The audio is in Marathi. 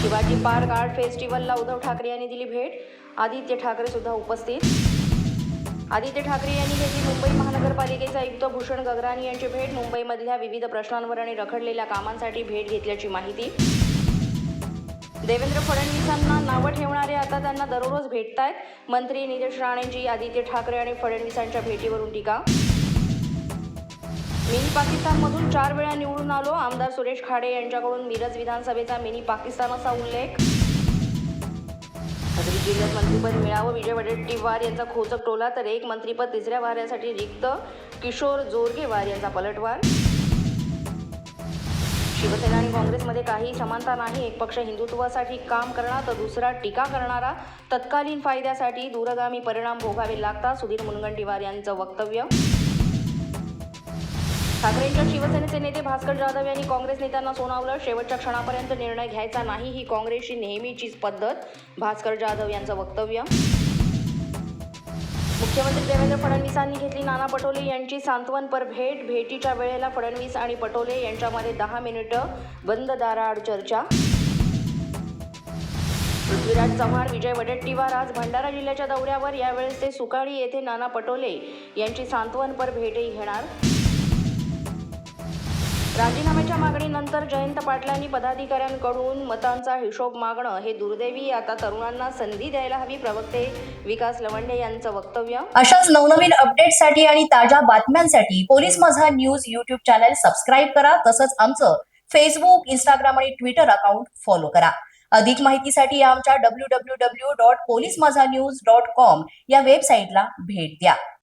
शिवाजी पार्क आर्ट फेस्टिवलला उद्धव ठाकरे यांनी दिली भेट. आदित्य ठाकरे सुद्धा उपस्थित. आदित्य ठाकरे यांनी घेतली मुंबई महानगरपालिकेचे आयुक्त भूषण गगराणी यांची भेट. मुंबईमधल्या विविध प्रश्नांवर आणि रखडलेल्या कामांसाठी भेट घेतल्याची माहिती. देवेंद्र फडणवीसांना नावं ठेवणारे आता त्यांना दररोज भेटतायत. मंत्री निलेश राणेंची आदित्य ठाकरे आणि फडणवीसांच्या भेटीवरून टीका. मिनी पाकिस्तानमधून चार वेळा निवडून आलो. आमदार सुरेश खाडे यांच्याकडून मिरज विधानसभेचा मिनी पाकिस्तान असा उल्लेख. सदरी जिल्ह्यात मंत्रीपद मिळावं विजय वडेट्टीवार यांचा खोचक टोला तर एक मंत्रीपद तिसऱ्या वाऱ्यासाठी रिक्त किशोर जोरगेवार यांचा पलटवार. शिवसेना आणि काँग्रेसमध्ये काही समानता नाही एक पक्ष हिंदुत्वासाठी काम करणार तर दुसरा टीका करणारा. तत्कालीन फायद्यासाठी दूरगामी परिणाम भोगावे लागतात सुधीर मुनगंटीवार यांचं वक्तव्य. ठाकरेंच्या शिवसेनेचे नेते भास्कर जाधव यांनी काँग्रेस नेत्यांना सोनावलं. शेवटच्या क्षणापर्यंत निर्णय घ्यायचा नाही ही काँग्रेसची नेहमीचीच पद्धत भास्कर जाधव यांचं वक्तव्य. मुख्यमंत्री देवेंद्र फडणवीसांनी घेतली नाना पटोले यांची सांत्वनपर भेट. भेटीच्या वेळेला फडणवीस आणि पटोले यांच्यामध्ये दहा मिनिटं बंद दाराआड चर्चा. पृथ्वीराज चव्हाण विजय वडेट्टीवार आज भंडारा जिल्ह्याच्या दौऱ्यावर. यावेळेस ते सुकाळी येथे नाना पटोले यांची सांत्वनपर भेटही घेणार. राजीनाम्याच्या मागणीनंतर जयंत पाटलांनी पदाधिकाऱ्यांकडून मतांचा हिशोब मागणं हे दुर्दैवी आता तरुणांना संधी द्यायला हवी. प्रवक्ते विकास लवंडे यांचं वक्तव्य. अशाच नवनवीन अपडेटसाठी आणि ताज्या बातम्यांसाठी police Majha news YouTube channel subscribe करा. तसंच आमचं फेसबुक इंस्टाग्राम आणि ट्विटर अकाउंट फॉलो करा. अधिक माहितीसाठी आमच्या W W W dot police Majha news dot com या वेबसाईटला भेट द्या.